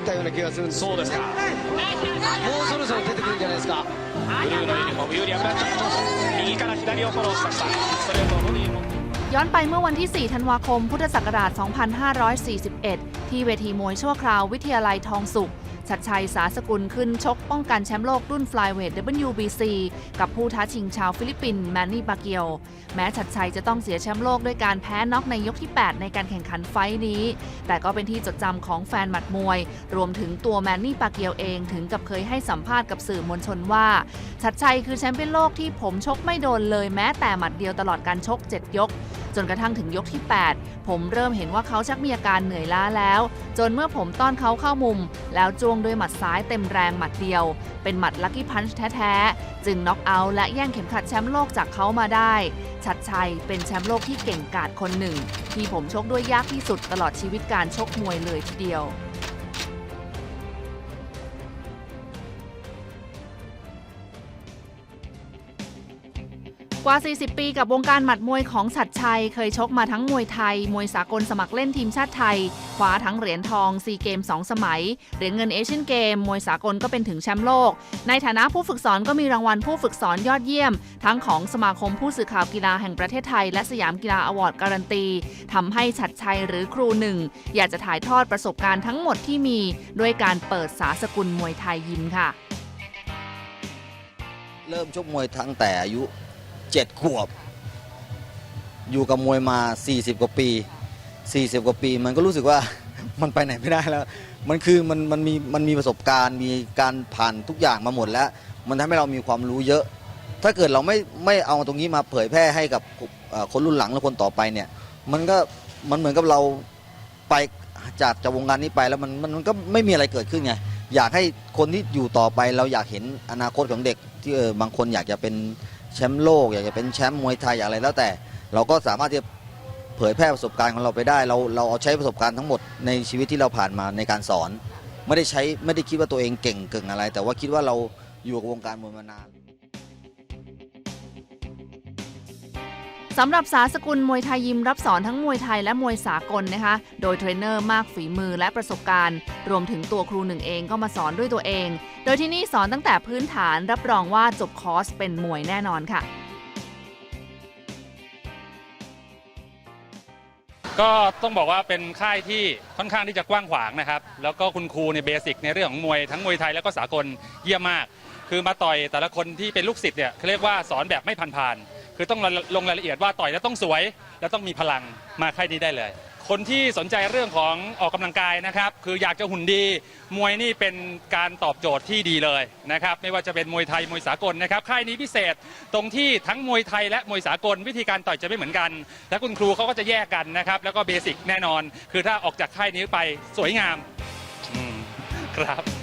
きたような気がするんですそうですかもうそろそろ出てくるんじゃないですかブルーのユニフォーム有利アブラッド右から左をフォローしましたストレートをボディー持って ย้อนไปเมื่อวันที่ 4 ธันวาคม พุทธศักราช 2541 ที่เวทีมวยชั่วคราววิทยาลัยทองสุข ชัดชัยสาสกุลขึ้นชกป้องกันแชมป์โลกรุ่น Flyweight WBC กับผู้ท้าชิงชาวฟิลิปปินส์แมนนี่ปาเกียว แม้ชัดชัยจะต้องเสียแชมป์โลกด้วยการแพ้น็อกในยกที่ 8 ในการแข่งขันไฟท์นี้ แต่ก็เป็นที่จดจำของแฟนหมัดมวย รวมถึงตัวแมนนี่ปาเกียวเองถึงกับเคยให้สัมภาษณ์กับสื่อมวลชนว่า ชัดชัยคือแชมป์เปี้ยนโลกที่ผมชกไม่โดนเลยแม้แต่หมัดเดียวตลอดการชก 7 ยก จนกระทั่งถึงยกที่ 8 ผมเริ่มเห็นว่าเขาชักมีอาการเหนื่อยล้าแล้ว จนเมื่อผมต้อนเขาเข้ามุม แล้วจ้วงด้วยหมัดซ้ายเต็มแรงหมัดเดียว เป็นหมัดลัคกี้พันช์แท้ๆ จึงน็อกเอาท์และแย่งเข็มขัดแชมป์โลกจากเขามาได้ ชัดชัยเป็นแชมป์โลกที่เก่งกาจคนหนึ่ง ที่ผมชกด้วยยากที่สุดตลอดชีวิตการชกมวยเลยทีเดียว กว่า 40 ปีกับวงการหมัดมวยของฉัดชัย เคยชกมาทั้งมวยไทย มวยสากลสมัครเล่นทีมชาติไทยคว้าทั้งเหรียญทองซีเกม2 สมัย เหรียญเงินเอเชียนเกม มวยสากลก็เป็นถึงแชมป์โลก ในฐานะผู้ฝึกสอนก็มีรางวัลผู้ฝึกสอนยอดเยี่ยม ทั้งของสมาคมผู้สื่อข่าวกีฬาแห่งประเทศไทย และสยามกีฬาอวอร์ดการันตีทำให้ฉัดชัยหรือครูหนึ่งอยากจะถ่ายทอดประสบการณ์ทั้งหมดที่มีด้วยการเปิดสาสกุลมวยไทยยิมค่ะ เริ่มชกมวยตั้งแต่อายุ 7 ขวบ อยู่กับมวยมา 40 กว่าปี 40 กว่าปี มันก็รู้สึกว่า มันไปไหนไม่ได้แล้ว มันคือมันมันมีมันมีประสบการณ์มีการผ่านทุกอย่างมาหมดแล้ว มันทำให้เรามีความรู้เยอะ ถ้าเกิดเราไม่ไม่เอาตรงนี้มาเผยแพร่ให้กับคนรุ่นหลังและคนต่อไปเนี่ย มันก็มันเหมือนกับเราไปจากจากวงการนี้ไปแล้วมันมันก็ไม่มีอะไรเกิดขึ้นไงอยากให้คนที่อยู่ต่อไปเราอยากเห็นอนาคตของเด็กที่บางคนอยากจะเป็น แชมป์โลก อยากจะเป็นแชมป์มวยไทยอยากอะไรแล้วแต่ เราก็สามารถที่จะเผยแพร่ประสบการณ์ของเราไปได้ เราเราเอาใช้ประสบการณ์ทั้งหมดในชีวิตที่เราผ่านมาในการสอน ไม่ได้ใช้ไม่ได้คิดว่าตัวเองเก่งเก่งอะไร แต่ว่าคิดว่าเราอยู่กับวงการมวยมานาน สำหรับสาสกุลมวยไทยยิมรับสอนทั้งมวยไทยและมวยสากลนะคะ โดยเทรนเนอร์มากฝีมือและประสบการณ์ รวมถึงตัวครูหนึ่งเองก็มาสอนด้วยตัวเอง โดยที่นี่สอนตั้งแต่พื้นฐานรับรองว่าจบคอร์สเป็นมวยแน่นอนค่ะ ก็ต้องบอกว่าเป็นค่ายที่ค่อนข้างที่จะกว้างขวางนะครับ แล้วก็คุณครูในเบสิกในเรื่องของมวยทั้งมวยไทยแล้วก็สากลเยี่ยมมาก คือมาต่อยแต่ละคนที่เป็นลูกศิษย์เนี่ยเขาเรียกว่าสอนแบบไม่ผ่านๆ คือต้องลงรายละเอียดว่าต่อยแล้วต้องสวย แล้วต้องมีพลังมาค่ายนี้ได้เลย คนที่สนใจเรื่องของออกกำลังกายนะครับ คืออยากจะหุ่นดี มวยนี่เป็นการตอบโจทย์ที่ดีเลยนะครับ ไม่ว่าจะเป็นมวยไทยมวยสากลนะครับค่ายนี้พิเศษตรงที่ทั้งมวยไทยและมวยสากลวิธีการต่อยจะไม่เหมือนกัน และคุณครูเขาก็จะแยกกันนะครับ แล้วก็เบสิกแน่นอน คือถ้าออกจากค่ายนี้ไปสวยงามอืมครับ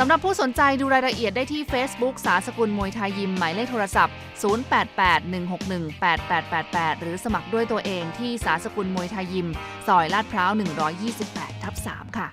สำหรับผู้สนใจดูรายละเอียดได้ที่ Facebook สาสกุลมวยไทยยิม หมายเลขโทรศัพท์ 0881618888 หรือสมัครด้วยตัวเองที่สาสกุลมวยไทยยิม ซอยลาดพร้าว 128 ทับ 3 ค่ะ